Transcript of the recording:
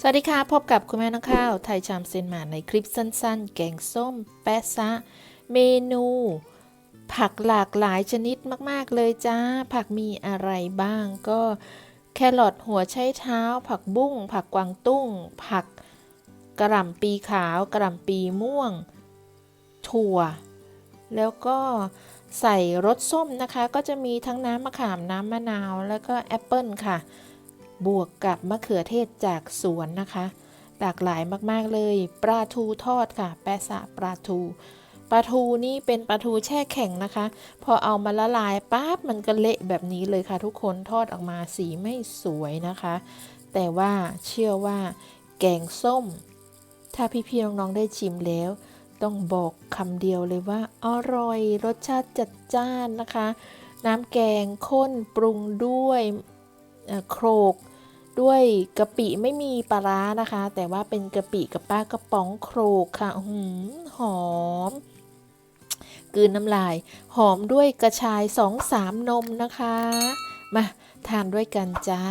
สวัสดีค่ะ พบกับคุณแม่น้องข้าว ไทยชามเซนมาในคลิปสั้น ๆ แกงส้ม แปะซะ เมนู ผักหลากหลายชนิดมาก ๆ เลยจ้า ผักมีอะไรบ้างก็แครอทหัวไชเท้า ผักบุ้ง ผักกวางตุ้ง ผักกระหล่ำปีขาวกระหล่ำปีม่วง ถั่ว แล้วก็ใส่รสส้มนะคะ ก็จะมีทั้งน้ำมะขามน้ำมะนาว แล้วก็แอปเปิลค่ะ บวกกับมะเขือเทศจากสวนนะคะ หลากหลายมากๆเลย ปลาทูทอดค่ะ แปะสะปลาทูปลาทูนี่เป็นปลาทูแช่แข็งนะคะ พอเอามาละลายปั๊บมันก็เละแบบนี้เลยค่ะ ทุกคนทอดออกมาสีไม่สวยนะคะ แต่ว่าเชื่อว่า แกงส้ม ถ้าพี่ๆน้องๆได้ชิมแล้ว ต้องบอกคำเดียวเลยว่า อร่อยรสชาติจัดจ้านนะคะ น้ำแกงข้นปรุงด้วย โครกด้วยกะปิไม่มีปลาร้านะคะ แต่ว่าเป็นกะปิกับป้ากระป๋องโครกค่ะหืมหอมกืนน้ำลาย หอมด้วยกระชายสองสามนมนะคะ มา ทานด้วยกันจ้า